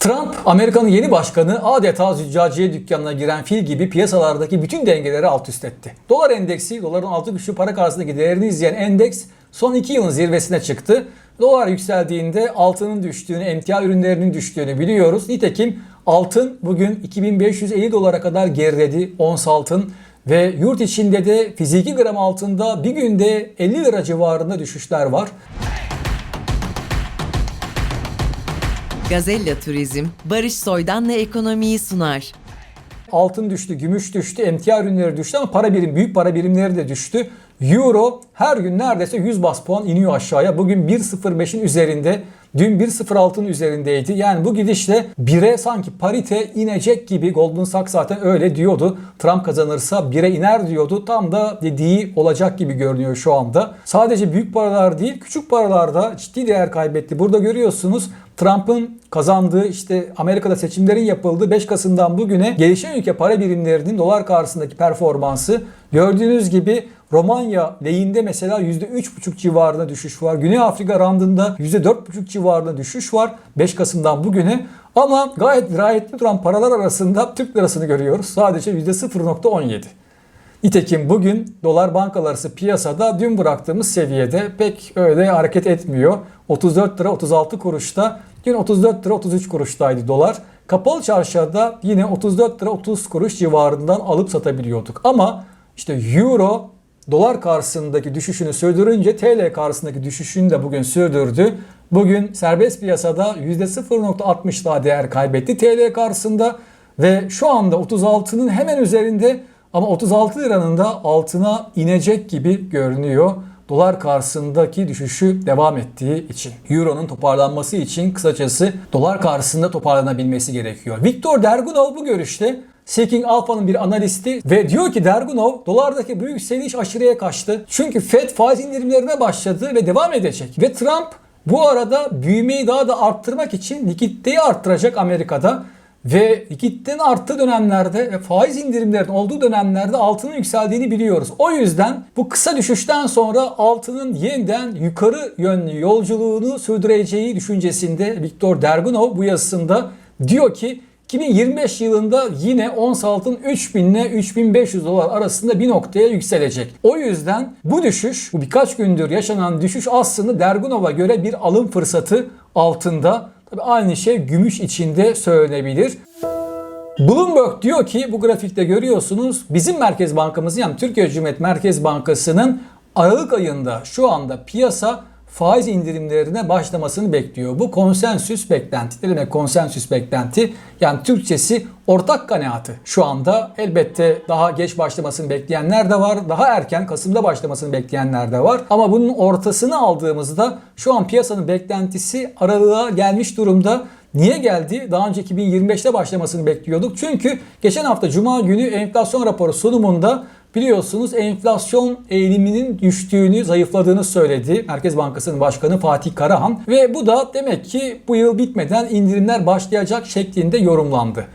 Trump, Amerika'nın yeni başkanı adeta züccaciye dükkanına giren fil gibi piyasalardaki bütün dengeleri alt üst etti. Dolar endeksi, doların altı güçlü para karşısındaki değerini izleyen endeks son 2 yılın zirvesine çıktı. Dolar yükseldiğinde altının düştüğünü, emtia ürünlerinin düştüğünü biliyoruz. Nitekim altın bugün 2550 dolara kadar geriledi ons altın. Ve yurt içinde de fiziki gram altında bir günde 50 lira civarında düşüşler var. Gazella Turizm, Barış Soydan'la ekonomiyi sunar. Altın düştü, gümüş düştü, emtia ürünleri düştü ama para birim, büyük para birimleri de düştü. Euro her gün neredeyse 100 bas puan iniyor aşağıya. Bugün 1.05'in üzerinde, dün 1.06'ın üzerindeydi. Yani bu gidişle 1'e sanki parite inecek gibi Goldman Sachs zaten öyle diyordu. Trump kazanırsa 1'e iner diyordu. Tam da dediği olacak gibi görünüyor şu anda. Sadece büyük paralar değil, küçük paralar da ciddi değer kaybetti. Burada görüyorsunuz Trump'ın kazandığı işte Amerika'da seçimlerin yapıldığı 5 Kasım'dan bugüne gelişen ülke para birimlerinin dolar karşısındaki performansı gördüğünüz gibi Romanya lehinde mesela %3,5 civarında düşüş var. Güney Afrika randında %4,5 civarında düşüş var 5 Kasım'dan bugüne. Ama gayet dirayetli duran paralar arasında Türk lirasını görüyoruz. Sadece %0,17. Nitekim bugün dolar bankalar arası piyasada dün bıraktığımız seviyede pek öyle hareket etmiyor. 34 lira 36 kuruşta dün 34 lira 33 kuruştaydı dolar. Kapalı çarşıda yine 34 lira 30 kuruş civarından alıp satabiliyorduk. Ama işte euro dolar karşısındaki düşüşünü sürdürünce TL karşısındaki düşüşünü de bugün sürdürdü. Bugün serbest piyasada %0.60 daha değer kaybetti TL karşısında ve şu anda 36'nın hemen üzerinde ama 36 liranın da altına inecek gibi görünüyor. Dolar karşısındaki düşüşü devam ettiği için. Euro'nun toparlanması için kısacası dolar karşısında toparlanabilmesi gerekiyor. Viktor Dergunov bu görüşte. Seeking Alpha'nın bir analisti ve diyor ki Dergunov dolardaki bu yükseliş aşırıya kaçtı. Çünkü Fed faiz indirimlerine başladı ve devam edecek. Ve Trump bu arada büyümeyi daha da arttırmak için likiditeyi arttıracak Amerika'da. Ve likiditenin arttığı dönemlerde ve faiz indirimlerinin olduğu dönemlerde altının yükseldiğini biliyoruz. O yüzden bu kısa düşüşten sonra altının yeniden yukarı yönlü yolculuğunu sürdüreceği düşüncesinde Viktor Dergunov bu yazısında diyor ki 2025 yılında yine ons altın 3000 ile 3500 dolar arasında bir noktaya yükselecek. O yüzden bu düşüş, bu birkaç gündür yaşanan düşüş aslında Dergunov'a göre bir alım fırsatı altında. Tabii aynı şey gümüş içinde söylenebilir. Bloomberg diyor ki bu grafikte görüyorsunuz bizim Merkez Bankamızın yani Türkiye Cumhuriyet Merkez Bankası'nın Aralık ayında şu anda piyasa faiz indirimlerine başlamasını bekliyor. Bu konsensüs beklenti. Ne konsensüs beklenti? Yani Türkçesi ortak kanaatı. Şu anda elbette daha geç başlamasını bekleyenler de var. Daha erken Kasım'da başlamasını bekleyenler de var. Ama bunun ortasını aldığımızda şu an piyasanın beklentisi aralığa gelmiş durumda. Niye geldi? Daha önce 2025'te başlamasını bekliyorduk. Çünkü geçen hafta Cuma günü enflasyon raporu sunumunda biliyorsunuz enflasyon eğiliminin düştüğünü, zayıfladığını söyledi Merkez Bankası'nın başkanı Fatih Karahan. Ve bu da demek ki bu yıl bitmeden indirimler başlayacak şeklinde yorumlandı.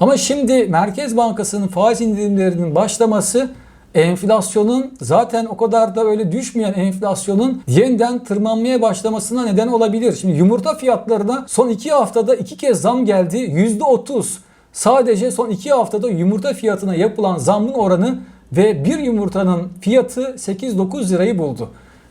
Ama şimdi Merkez Bankası'nın faiz indirimlerinin başlaması enflasyonun zaten o kadar da öyle düşmeyen enflasyonun yeniden tırmanmaya başlamasına neden olabilir. Şimdi yumurta fiyatlarına son 2 haftada 2 kez zam geldi. %30. Sadece son 2 haftada yumurta fiyatına yapılan zamın oranı ve bir yumurtanın fiyatı 8-9 lirayı buldu.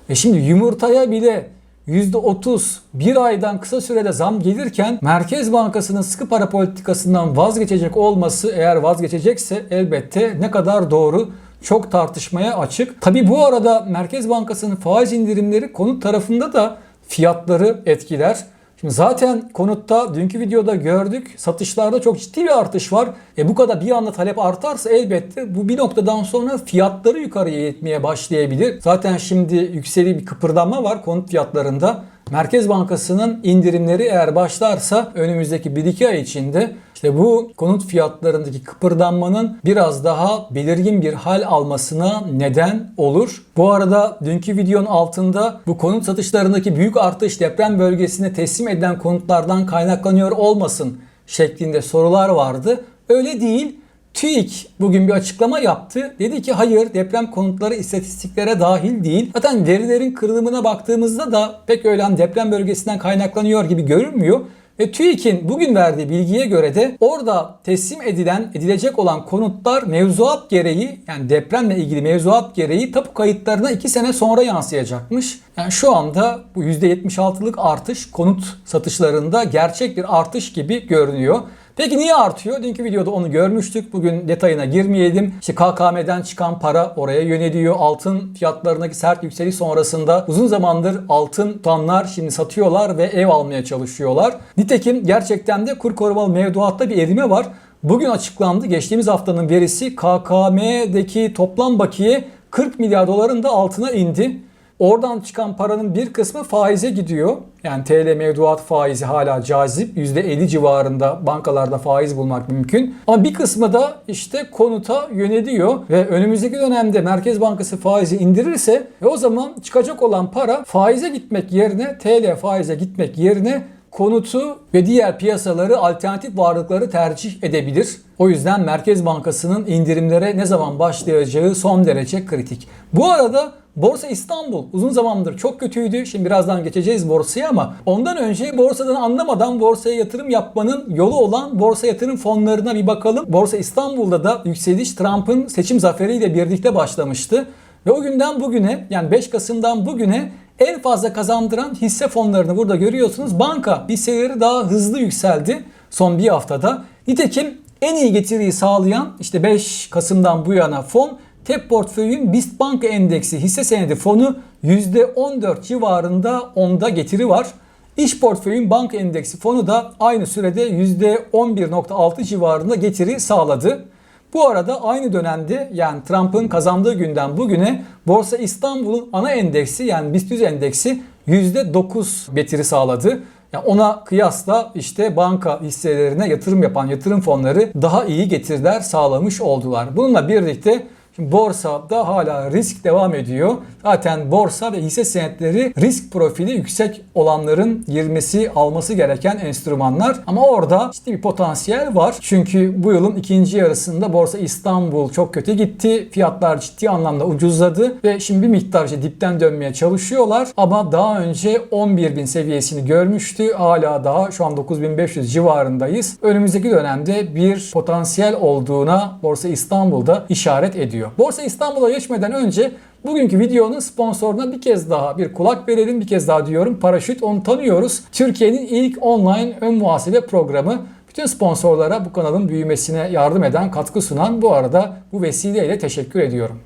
E şimdi yumurtaya bile %30 bir aydan kısa sürede zam gelirken Merkez Bankası'nın sıkı para politikasından vazgeçecek olması eğer vazgeçecekse elbette ne kadar doğru çok tartışmaya açık. Tabi bu arada Merkez Bankası'nın faiz indirimleri konut tarafında da fiyatları etkiler. Şimdi zaten konutta dünkü videoda gördük satışlarda çok ciddi bir artış var. E bu kadar bir anda talep artarsa elbette bu bir noktadan sonra fiyatları yukarıya itmeye başlayabilir. Zaten şimdi yükseli bir kıpırdanma var konut fiyatlarında. Merkez Bankası'nın indirimleri eğer başlarsa önümüzdeki 1-2 ay içinde işte bu konut fiyatlarındaki kıpırdanmanın biraz daha belirgin bir hal almasına neden olur. Bu arada dünkü videonun altında bu konut satışlarındaki büyük artış deprem bölgesine teslim edilen konutlardan kaynaklanıyor olmasın şeklinde sorular vardı. Öyle değil. TÜİK bugün bir açıklama yaptı. Dedi ki hayır deprem konutları istatistiklere dahil değil. Zaten verilerin kırılımına baktığımızda da pek öyle hani deprem bölgesinden kaynaklanıyor gibi görünmüyor. Ve TÜİK'in bugün verdiği bilgiye göre de orada teslim edilen, edilecek olan konutlar mevzuat gereği yani depremle ilgili mevzuat gereği tapu kayıtlarına 2 sene sonra yansıyacakmış. Yani şu anda bu %76'lık artış konut satışlarında gerçek bir artış gibi görünüyor. Peki niye artıyor? Dünkü videoda onu görmüştük. Bugün detayına girmeyelim. İşte KKM'den çıkan para oraya yöneliyor. Altın fiyatlarındaki sert yükseliş sonrasında uzun zamandır altın tutanlar şimdi satıyorlar ve ev almaya çalışıyorlar. Nitekim gerçekten de kur korumalı mevduatta bir erime var. Bugün açıklandı. Geçtiğimiz haftanın verisi KKM'deki toplam bakiye 40 milyar doların da altına indi. Oradan çıkan paranın bir kısmı faize gidiyor. Yani TL mevduat faizi hala cazip. %50 civarında bankalarda faiz bulmak mümkün. Ama bir kısmı da işte konuta yöneliyor. Ve önümüzdeki dönemde Merkez Bankası faizi indirirse ve o zaman çıkacak olan para faize gitmek yerine TL faize gitmek yerine konutu ve diğer piyasaları alternatif varlıkları tercih edebilir. O yüzden Merkez Bankası'nın indirimlere ne zaman başlayacağı son derece kritik. Bu arada Borsa İstanbul uzun zamandır çok kötüydü. Şimdi birazdan geçeceğiz borsaya ama ondan önce borsadan anlamadan borsaya yatırım yapmanın yolu olan borsa yatırım fonlarına bir bakalım. Borsa İstanbul'da da yükseliş Trump'ın seçim zaferiyle birlikte başlamıştı. Ve o günden bugüne yani 5 Kasım'dan bugüne en fazla kazandıran hisse fonlarını burada görüyorsunuz. Banka hisseleri daha hızlı yükseldi son bir haftada. Nitekim en iyi getiriyi sağlayan işte 5 Kasım'dan bu yana fon TEP portföyün BIST Banka Endeksi hisse senedi fonu %14 civarında onda getiri var. İş portföyün banka endeksi fonu da aynı sürede %11.6 civarında getiri sağladı. Bu arada aynı dönemde yani Trump'ın kazandığı günden bugüne Borsa İstanbul'un ana endeksi yani BIST 100 endeksi %9 getiri sağladı. Yani ona kıyasla işte banka hisselerine yatırım yapan yatırım fonları daha iyi getiriler sağlamış oldular. Bununla birlikte borsada hala risk devam ediyor. Zaten borsa ve hisse senetleri risk profili yüksek olanların girmesi, alması gereken enstrümanlar. Ama orada ciddi bir potansiyel var. Çünkü bu yılın ikinci yarısında Borsa İstanbul çok kötü gitti. Fiyatlar ciddi anlamda ucuzladı ve şimdi bir miktar işte dipten dönmeye çalışıyorlar. Ama daha önce 11.000 seviyesini görmüştü. Hala daha şu an 9.500 civarındayız. Önümüzdeki dönemde bir potansiyel olduğuna Borsa İstanbul'da işaret ediyor. Borsa İstanbul'a geçmeden önce bugünkü videonun sponsoruna bir kez daha bir kulak verelim. Bir kez daha diyorum. Paraşüt onu tanıyoruz. Türkiye'nin ilk online ön muhasebe programı. Bütün sponsorlara bu kanalın büyümesine yardım eden, katkı sunan bu arada bu vesileyle teşekkür ediyorum.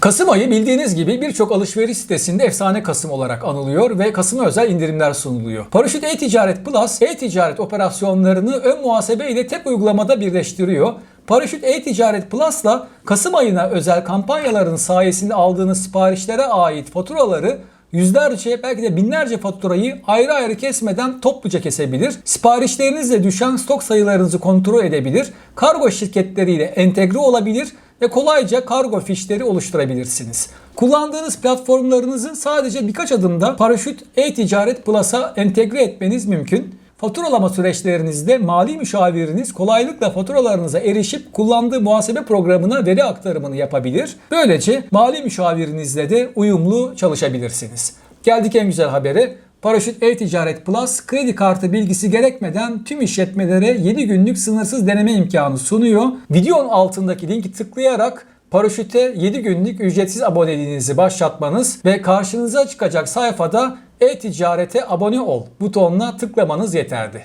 Kasım ayı bildiğiniz gibi birçok alışveriş sitesinde efsane Kasım olarak anılıyor ve Kasım'a özel indirimler sunuluyor. Paraşüt e-ticaret Plus e-ticaret operasyonlarını ön muhasebe ile tek uygulamada birleştiriyor. Paraşüt e-ticaret Plus'la Kasım ayına özel kampanyaların sayesinde aldığınız siparişlere ait faturaları yüzlerce belki de binlerce faturayı ayrı ayrı kesmeden topluca kesebilir. Siparişlerinizle düşen stok sayılarınızı kontrol edebilir. Kargo şirketleriyle entegre olabilir ve kolayca kargo fişleri oluşturabilirsiniz. Kullandığınız platformlarınızı sadece birkaç adımda Paraşüt e-ticaret Plus'a entegre etmeniz mümkün. Faturalama süreçlerinizde mali müşaviriniz kolaylıkla faturalarınıza erişip kullandığı muhasebe programına veri aktarımını yapabilir. Böylece mali müşavirinizle de uyumlu çalışabilirsiniz. Geldik en güzel habere. Paraşüt E-Ticaret Plus kredi kartı bilgisi gerekmeden tüm işletmelere 7 günlük sınırsız deneme imkanı sunuyor. Videonun altındaki linki tıklayarak Paraşüt'e 7 günlük ücretsiz aboneliğinizi başlatmanız ve karşınıza çıkacak sayfada e-ticarete abone ol butonuna tıklamanız yeterli.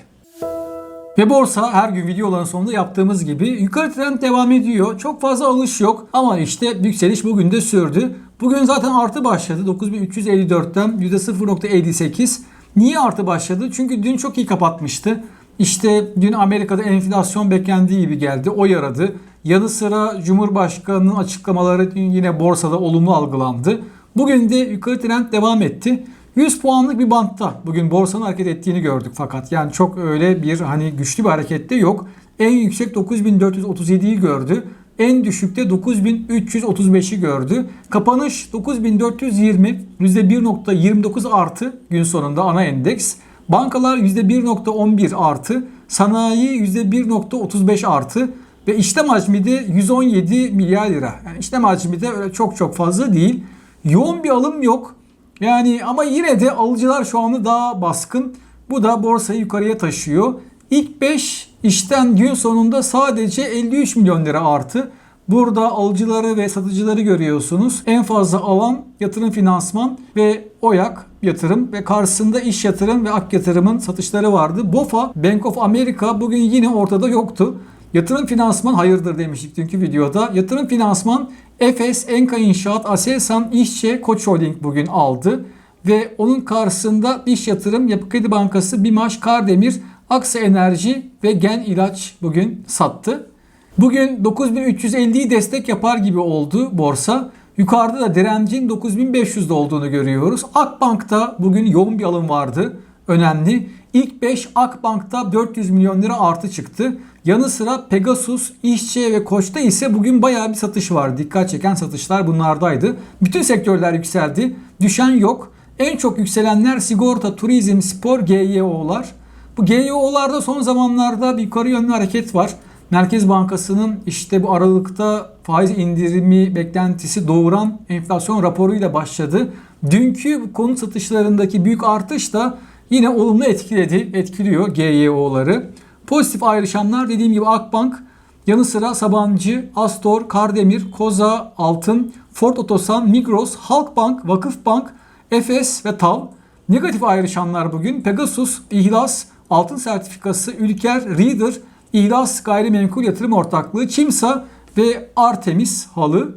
Ve borsa her gün videoların sonunda yaptığımız gibi yukarı trend devam ediyor. Çok fazla alış yok ama işte yükseliş bugün de sürdü. Bugün zaten artı başladı 9354'ten %0.58. Niye artı başladı? Çünkü dün çok iyi kapatmıştı. İşte dün Amerika'da enflasyon beklendiği gibi geldi. O yaradı. Yanı sıra Cumhurbaşkanı'nın açıklamaları yine borsada olumlu algılandı. Bugün de yukarı trend devam etti. 100 puanlık bir bantta bugün borsanın hareket ettiğini gördük fakat yani çok öyle bir hani güçlü bir harekette yok. En yüksek 9437'yi gördü. En düşükte 9335'i gördü. Kapanış 9420 %1.29 artı gün sonunda ana endeks. Bankalar %1.11 artı. Sanayi %1.35 artı. Ve işlem hacmi de 117 milyar lira. Yani işlem hacmi de öyle çok çok fazla değil. Yoğun bir alım yok. Yani ama yine de alıcılar şu anda daha baskın. Bu da borsayı yukarıya taşıyor. İlk 5 işten gün sonunda sadece 53 milyon lira artı. Burada alıcıları ve satıcıları görüyorsunuz. En fazla alan yatırım finansman ve OYAK yatırım ve karşısında iş yatırım ve ak yatırımın satışları vardı. BOFA, Bank of America bugün yine ortada yoktu. Yatırım finansman hayırdır demiştik dünkü videoda. Yatırım finansman Efes, Enka İnşaat, Aselsan, İşçe, Koç Holding bugün aldı. Ve onun karşısında iş yatırım, Yapı Kredi Bankası, BİMAŞ, Kardemir, Aksa Enerji ve Gen İlaç bugün sattı. Bugün 9350'yi destek yapar gibi oldu borsa. Yukarıda da direncin 9500'de olduğunu görüyoruz. Akbank'ta bugün yoğun bir alım vardı. Önemli. İlk 5 Akbank'ta 400 milyon lira artı çıktı. Yanı sıra Pegasus, İşçi ve Koç'ta ise bugün bayağı bir satış var. Dikkat çeken satışlar bunlardaydı. Bütün sektörler yükseldi. Düşen yok. En çok yükselenler sigorta, turizm, spor, GYO'lar. Bu GYO'larda son zamanlarda bir yukarı yönlü hareket var. Merkez Bankası'nın işte bu Aralık'ta faiz indirimi beklentisi doğuran enflasyon raporuyla başladı. Dünkü konut satışlarındaki büyük artış da yine olumlu etkiledi, etkiliyor GYO'ları. Pozitif ayrışanlar dediğim gibi Akbank, yanı sıra Sabancı, Astor, Kardemir, Koza, Altın, Ford Otosan, Migros, Halkbank, Vakıfbank, Efes ve TAV. Negatif ayrışanlar bugün Pegasus, İhlas, Altın Sertifikası, Ülker, Reader, İhlas Gayrimenkul Yatırım Ortaklığı, Çimsa ve Artemis halı.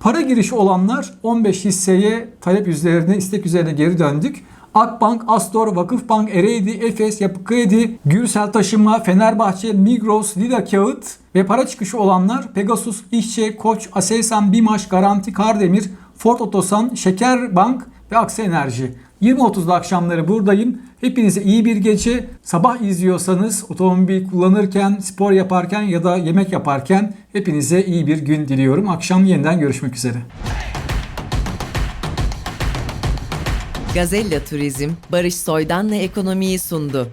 Para girişi olanlar 15 hisseye talep üzerine, istek üzerine geri döndük. Akbank, Astor, Vakıfbank, Ereğli, Efes, Yapı Kredi, Gürsel Taşıma, Fenerbahçe, Migros, Lida Kağıt ve para çıkışı olanlar Pegasus, İşçe, Koç, Aselsan, Bimaş, Garanti, Kardemir, Ford Otosan, Şekerbank ve Aksa Enerji. 20.30'da akşamları buradayım. Hepinize iyi bir gece. Sabah izliyorsanız otomobil kullanırken, spor yaparken ya da yemek yaparken hepinize iyi bir gün diliyorum. Akşam yeniden görüşmek üzere. Gazella Turizm, Barış Soydan'la ekonomiyi sundu.